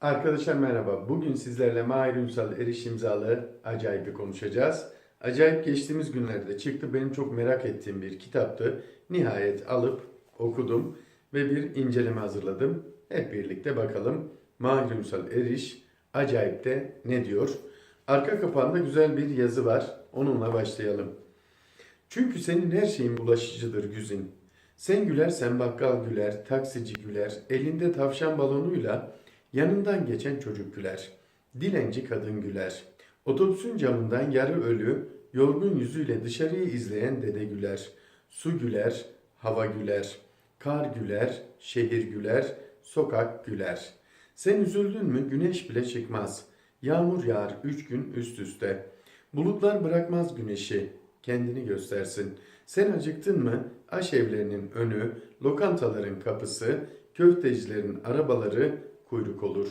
Arkadaşlar merhaba. Bugün sizlerle Mahir Ünsal Eriş imzalı Acayip'i konuşacağız. Acayip geçtiğimiz günlerde çıktı. Benim çok merak ettiğim bir kitaptı. Nihayet alıp okudum ve bir inceleme hazırladım. Hep birlikte bakalım Mahir Ünsal Eriş Acayip'te ne diyor? Arka kapağında güzel bir yazı var. Onunla başlayalım. Çünkü senin her şeyin bulaşıcıdır Güzin. Sen gülersen bakkal güler, taksici güler, elinde tavşan balonuyla yanından geçen çocuk güler. Dilenci kadın güler. Otobüsün camından yarı ölü, yorgun yüzüyle dışarıyı izleyen dede güler. Su güler, hava güler. Kar güler, şehir güler, sokak güler. Sen üzüldün mü güneş bile çıkmaz. Yağmur yağar üç gün üst üste. Bulutlar bırakmaz güneşi, kendini göstersin. Sen acıktın mı aş evlerinin önü, lokantaların kapısı, köftecilerin arabaları kuyruk olur.